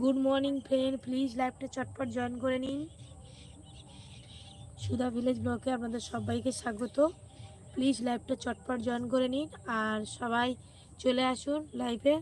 Good morning friend please লাইভটা চটপট join করে নিন। সুধা ভিলেজ ব্লকে আপনাদের সবাইকে স্বাগত। প্লিজ লাইভটা চটপট জয়েন করে নিন। আর সবাই চলে আসুন লাইভে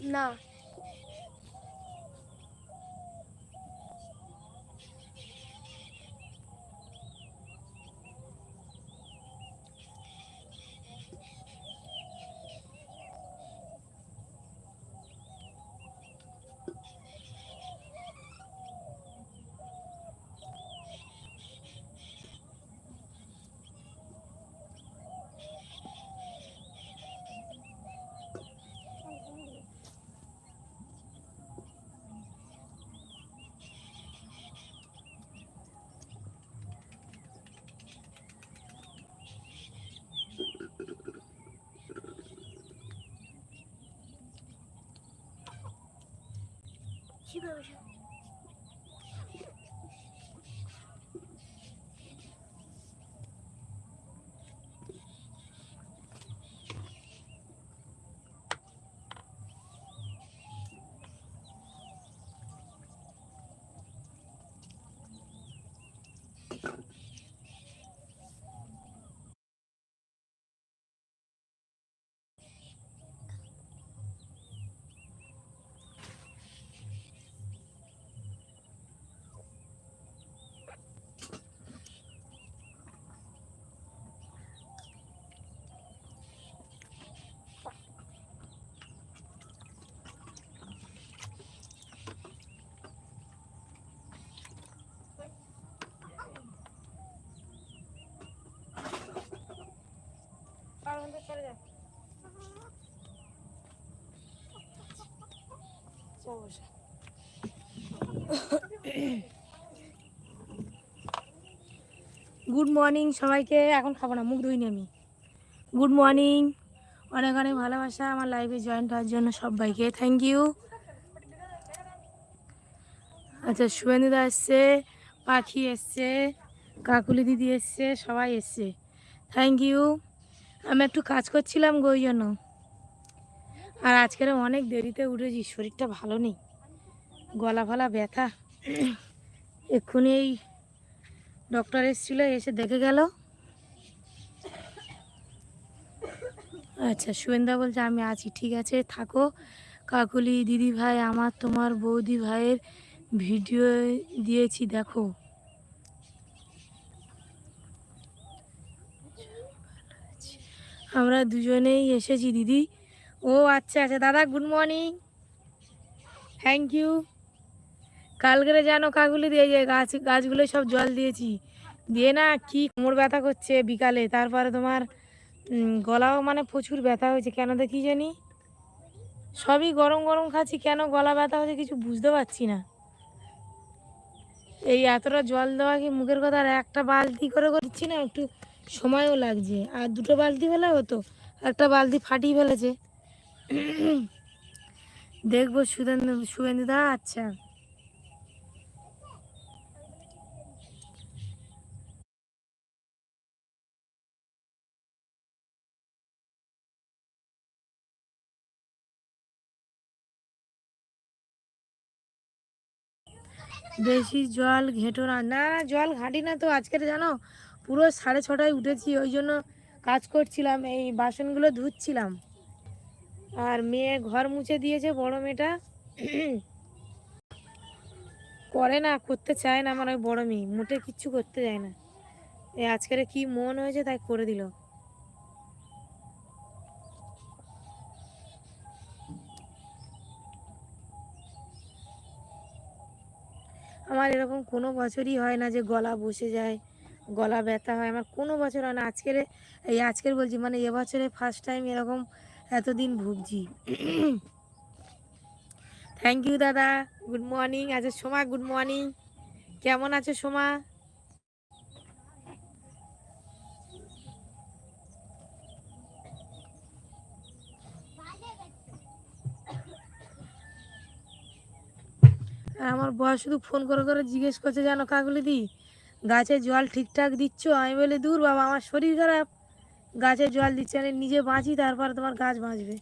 না শিখে বসে গুড মর্নিং সবাইকে, এখন খাব না, মুখ ধুইনি আমি। গুড মর্নিং, অনেক অনেক ভালোবাসা আমার লাইফে জয়েন্ট হওয়ার জন্য সবাইকে থ্যাংক ইউ আচ্ছা শুভেন্দুদা এসছে, পাখি এসছে, কাকুলি দিদি এসছে, সবাই এসছে থ্যাংক ইউ আমি একটু কাজ করছিলাম গো ওই জন্য। আর আজকের অনেক দেরিতে উঠেছি, শরীরটা ভালো নেই। গলা ফলা ব্যথা। এক্ষুনি এই ডক্টর এসেছিল, এসে দেখে গেল। আচ্ছা সুয়েন্দা বলছে, আমি আছি, ঠিক আছে, থাকো। কাকুলি দিদি ভাই আমার তোমার বৌদি ভাইয়ের ভিডিও দিয়েছি, দেখো। আমরা দুজনেই এসেছি, দিদি। ও আচ্ছা আচ্ছা দাদা গুড মর্নিং থ্যাংক ইউ কালকেরে জানো কাকুলি দিয়ে যে গাছ, গাছগুলো সব জল দিয়েছি। দিয়ে না কি কোমর ব্যথা করছে বিকালে, তারপরে তোমার গলাও মানে প্রচুর ব্যথা হয়েছে, কেন দেখি জানি? সবই গরম গরম খাচ্ছি, কেন গলা ব্যথা হচ্ছে কিছু বুঝতে পারছি না। এই এতটা জল দেওয়া কি মুখের কথা? আর একটা বালতি করে করছি না, একটু সময়ও লাগছে। আর দুটো বালতি ফেলা হতো, একটা বালতি ফাটিয়ে ফেলেছে। দেখব সুদেন্দু সুগেন্দুদা আচ্ছা। বেশি জল ঘেঁটো না না, জল ঘাঁটি না তো আজকের জানো? পুরো সাড়ে ছটায় উঠেছি, ওই জন্য কাজ করছিলাম, এই বাসনগুলো ধুচ্ছিলাম। আর মেয়ে ঘর মুছে দিয়েছে, বড় মেয়েটা। করে না, করতে চায় না আমার ওই বড় মেয়ে, মোটে কিচ্ছু করতে যায় না। এই আজকের কি মন হয়েছে তাই করে দিল। আমার এরকম কোনো বছরই হয় না যে গলা বসে যায় গলা ব্যথা হয়। আমার কোনো বছর হয় না। আজকের এই আজকের বলছি মানে এবছরে ফার্স্ট টাইম এরকম এতদিন ভুগছি। থ্যাংক ইউ দাদা। গুড মর্নিং আচ্ছা সোমা গুড মর্নিং কেমন আছো সোমা? আমার বয়স শুধু ফোন করে করে জিজ্ঞেস করছে জানো কাকুলি দি? গাছে জল ঠিকঠাক দিচ্ছ? আমি বলি, দূর বাবা, আমার শরীর খারাপ। গাছে জল দিচ্ছে, আমি নিজে বাঁচি, তারপর তোমার গাছ বাঁচবে।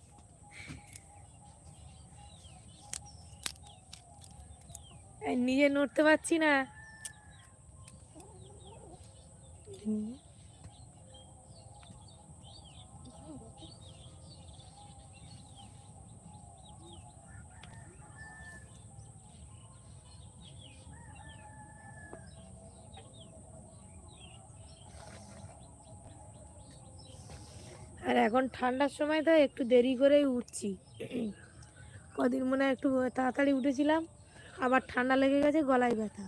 নিজে নড়তে পারছি না। আর এখন ঠান্ডার সময় তো একটু দেরি করেই উঠছি। কদিন মনে একটু তাড়াতাড়ি উঠেছিলাম, আবার ঠান্ডা লেগে গেছে, গলায় ব্যথা।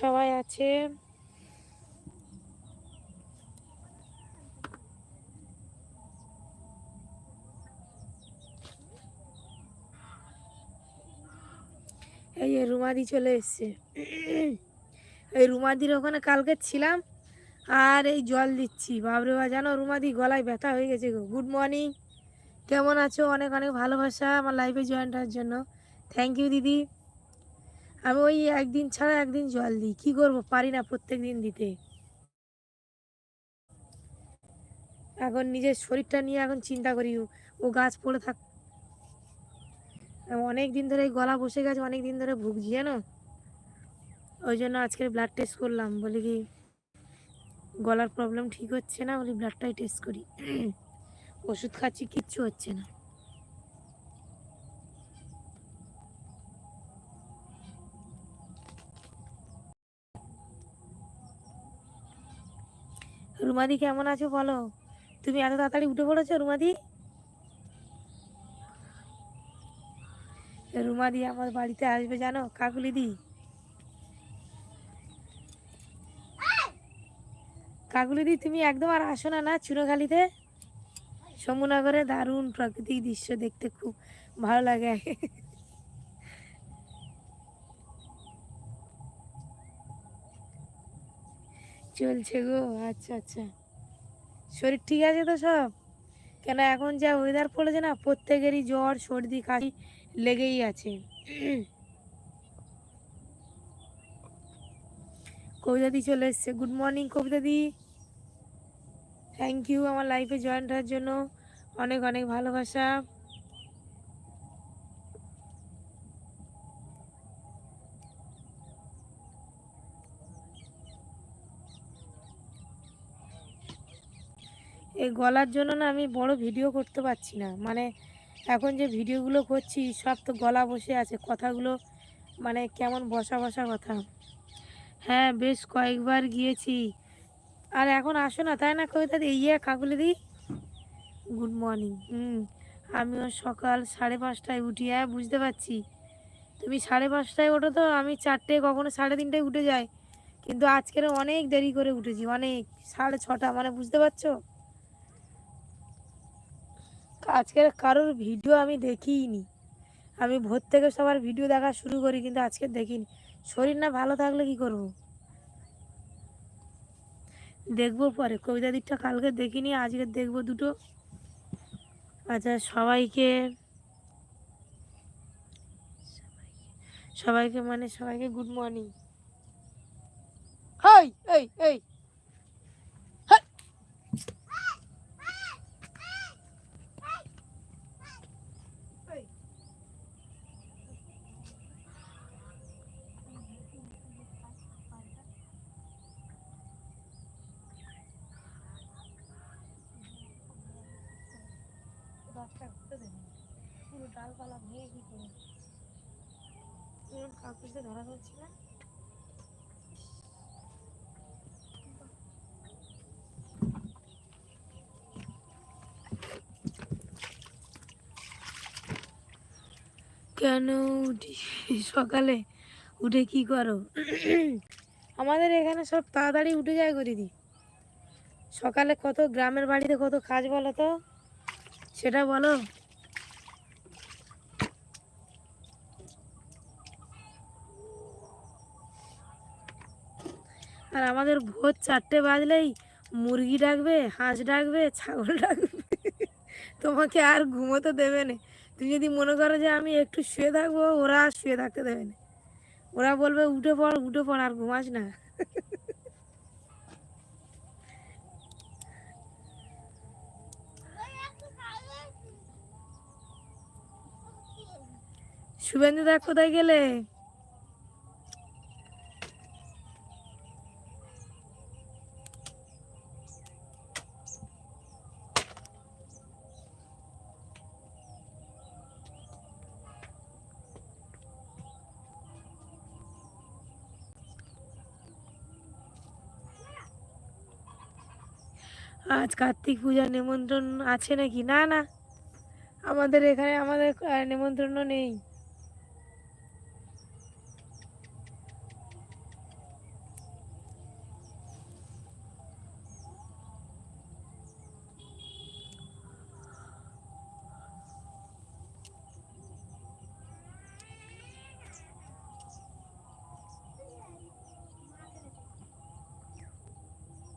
সবাই আছে। এই যে রুমাদি চলে এসছে। এই রুমাদির ওখানে কালকে ছিলাম, আর এই জল দিচ্ছি। বাবরে বা জানো রুমাদি গলায় ব্যথা হয়ে গেছে গো। গুড মর্নিং কেমন আছো? অনেক অনেক ভালোবাসা আমার লাইফে জয়েন্ট হওয়ার জন্য। থ্যাংক ইউ দিদি। আমি ওই একদিন ছাড়া একদিন জল দিই। কী করব? পারি না প্রত্যেক দিন দিতে। এখন নিজের শরীরটা নিয়ে এখন চিন্তা করি। ও- গাছ পড়ে থাক অনেক দিন ধরে গলা বসে গেছে অনেক দিন ধরে ভুগছি, জানো? ওই জন্য আজকে ব্লাড টেস্ট করলাম। বলি কি, গলার প্রবলেম ঠিক হচ্ছে না? বলি ব্লাডটাই টেস্ট করি। ওষুধ খাচ্ছি, কিচ্ছু হচ্ছে না। রুমাদি কেমন আছো বলো? তুমি এত তাড়াতাড়ি উঠে পড়েছো রুমাদি? রুমাদি আমার বাড়িতে আসবে জানো কাকুলিদি কাকুলিদি তুমি একদম আর আসো না না, চুনোখালিতে? সমুনগরে দারুণ প্রাকৃতিক দৃশ্য দেখতে খুব ভালো লাগে। চলছে গো আচ্ছা আচ্ছা। শরীর ঠিক আছে তো সব? কেন এখন যা ওয়েদার পড়েছে না, প্রত্যেকেরই জ্বর, সর্দি, কাশি লেগেই আছে। কবিতাদি চলে এসছে। গুড মর্নিং কবিতাদি। থ্যাংক ইউ আমার লাইফে জয়েন্ট হওয়ার জন্য। অনেক অনেক ভালোবাসা। এই গলার জন্য না আমি বড় ভিডিও করতে পারছি না। মানে এখন যে ভিডিওগুলো করছি, সব তো গলা বসে আছে, কথাগুলো মানে কেমন বসা বসা কথা। হ্যাঁ বেশ কয়েকবার গিয়েছি। আর এখন আসো না, তাই না কবিতা দি ইয়ে কাকুলি দি। Good morning hmm. আমিও সকাল সাড়ে পাঁচটায় উঠি হ্যাঁ বুঝতে পারছি। তুমি সাড়ে পাঁচটায় ওঠো তো, আমি চারটে, কখনো সাড়ে তিনটায় উঠে যাই। কিন্তু আজকের অনেক দেরি করে উঠেছি, অনেক, সাড়ে ছটা মানে বুঝতে পারছ? আজকের কারোর ভিডিও আমি দেখিইনি আমি ভোর থেকে সবার ভিডিও দেখা শুরু করি, কিন্তু আজকে দেখিনি। শরীর না ভালো থাকলে কি করব? দেখব পরে। কবিতা দিকটা কালকে দেখিনি, আজকে দেখব দুটো। আচ্ছা সবাইকে সবাইকে মানে সবাইকে গুড মর্নিং এই এই এই ঘুরতে দেবে পুরো ডালপালা ভেঙে কি করে ধরা যাচ্ছে না। কেন উঠি সকালে? উঠে কি করো? আমাদের এখানে সব তাড়াতাড়ি উঠে যায় দিদি। সকালে কত গ্রামের বাড়িতে কত কাজ বলো তো? সেটা বলো। আর আমাদের ভোর চারটে বাজলেই মুরগি ডাকবে, হাঁস ডাকবে, ছাগল ডাকবে। তোমাকে আর ঘুমোতে দেবে না। তুমি যদি মনে করো যে আমি একটু শুয়ে থাকব, ওরা আর শুয়ে থাকতে দেবে না। ওরা বলবে, উঠে পড় উঠে পড়, আর ঘুমাস না। শুভেন্দু দা কোথায় গেলে? আজ কার্তিক পূজার নিমন্ত্রণ আছে নাকি? না না। আমাদের এখানে আমাদের নিমন্ত্রণও নেই।